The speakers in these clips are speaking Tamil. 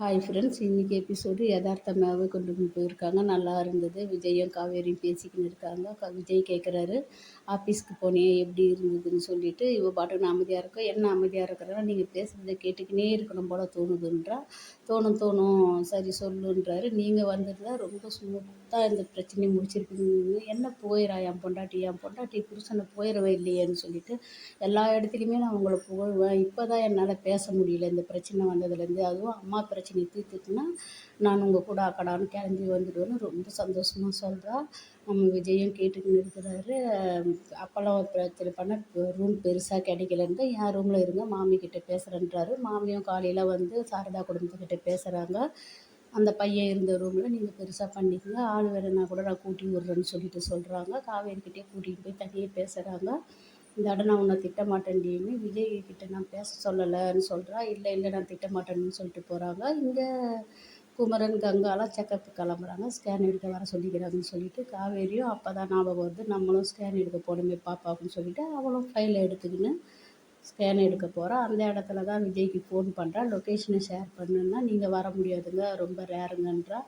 ஹாய் ஃப்ரெண்ட்ஸ் இன்றைக்கி எபிசோடு யதார்த்தமாகவே கொண்டு போயிருக்காங்க. நல்லா இருந்தது. விஜயும் காவேரியும் பேசிக்கின்னு இருக்காங்க. க விஜய் கேட்குறாரு ஆஃபீஸ்க்கு போனேன் எப்படி இருந்ததுன்னு சொல்லிட்டு இவ பாட்டுன்னு அமைதியாக இருக்கோம் என்ன அமைதியாக இருக்கிறனா நீங்கள் பேசுகிறத கேட்டுக்கினே இருக்கணும் போல் தோணுதுன்றா. தோணும் தோணும். சரி சொல்லுன்றாரு. நீங்கள் வந்துட்டு ரொம்ப ஸ்மூத்தாக இந்த பிரச்சனையை முடிச்சிருக்கீங்க. என்ன போயிடா என் பொண்டாட்டி என் பொண்டாட்டி புருஷனை போயிடவே இல்லையேன்னு சொல்லிட்டு எல்லா இடத்துலையுமே நான் உங்களை புகழ்வேன். இப்போ தான் என்னால் பேச முடியல. இந்த பிரச்சனை வந்ததுலேருந்து அதுவும் அம்மா பிரச்சனை பிரச்சனையை தீர்த்துட்டுனா நான் உங்கள் கூட அக்கடான்னு கிளம்பி வந்துடுவேன்னு ரொம்ப சந்தோஷமாக சொல்கிறா நம்ம விஜயும் கேட்டுக்கின்னு இருக்கிறாரு. அப்போல்லாம் பிரச்சனை பண்ண ரூம் பெருசாக கிடைக்கலன்ட்டு என் ரூமில் இருங்க மாமி கிட்டே பேசுகிறேன்றாரு மாமியும் காலையில் வந்து சாரதா குடும்பத்துக்கிட்ட பேசுகிறாங்க அந்த பையன் இருந்த ரூமில் நீங்கள் பெருசாக பண்ணிக்கங்க ஆள் வேணுன்னா கூட நான் கூட்டி விடுறேன்னு சொல்லிட்டு சொல்கிறாங்க காவேரிக்கிட்டே கூட்டிகிட்டு போய் தனியாக பேசுகிறாங்க இந்த இடம் நான் உன்னை திட்ட மாட்டேன்டின்னு விஜய் கிட்ட நான் பேச சொல்லலைன்னு சொல்கிறா இல்லை இல்லை நான் திட்ட மாட்டேன்னு சொல்லிட்டு போகிறாங்க இங்கே குமரன் கங்காலாம் செக்கப்பு கிளம்புறாங்க. ஸ்கேன் எடுக்க வர சொல்லிக்கிறாங்கன்னு சொல்லிட்டு காவேரியும் அப்போ தான் ஞாபகம் வருது. நம்மளும் ஸ்கேன் எடுக்க போகணுமே பாப்பாவுக்குன்னு சொல்லிட்டு அவளும் ஃபைலை எடுத்துக்கின்னு ஸ்கேன் எடுக்க போகிறோம் அந்த இடத்துல தான் விஜய்க்கு ஃபோன் பண்ணுறேன் லொக்கேஷனை ஷேர் பண்ணுன்னா நீங்கள் வர முடியாதுங்க. ரொம்ப ரேருங்கன்றா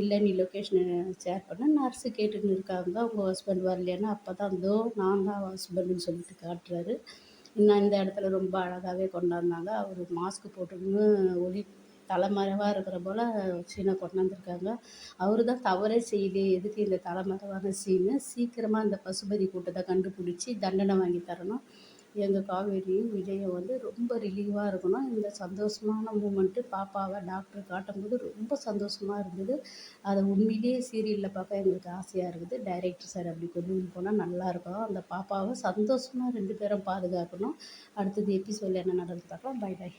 இல்லை நீ லொக்கேஷனை ஷேர் பண்ண. நர்ஸு கேட்டுன்னு இருக்காங்க. உங்கள் ஹஸ்பண்ட் வரலையானா அப்போ தான் இதோ நான் தான் ஹஸ்பண்டுன்னு சொல்லிட்டு காட்டுறாரு. இன்னும் இந்த இடத்துல ரொம்ப அழகாகவே கொண்டாந்தாங்க அவர் மாஸ்க் போட்டுன்னு ஒளி தலைமறைவாக இருக்கிற போல் சீனை கொண்டாந்துருக்காங்க. அவர் தான் தவறே செய்யலையே எதுக்கு இந்த தலைமறைவான சீனு? சீக்கிரமாக இந்த பசுபதி கூட்டத்தை கண்டுபிடிச்சி தண்டனை வாங்கி தரணும். எங்கள் காவேரியும் விஜயும் வந்து ரொம்ப ரிலீவாக இருக்கணும். இந்த சந்தோஷமான மூமெண்ட்டு பாப்பாவை டாக்டர் காட்டும்போது ரொம்ப சந்தோஷமாக இருந்தது. அதை உண்மையிலேயே சீரியலில் பார்க்க எங்களுக்கு ஆசையாக இருக்குது. டைரக்டர் சார் அப்படி கொண்டு போனால் நல்லாயிருக்கும் அந்த பாப்பாவை சந்தோஷமாக ரெண்டு பேரும் பாதுகாக்கணும். அடுத்தது எபிசோடில் என்ன நடந்து பார்க்கலாம். By by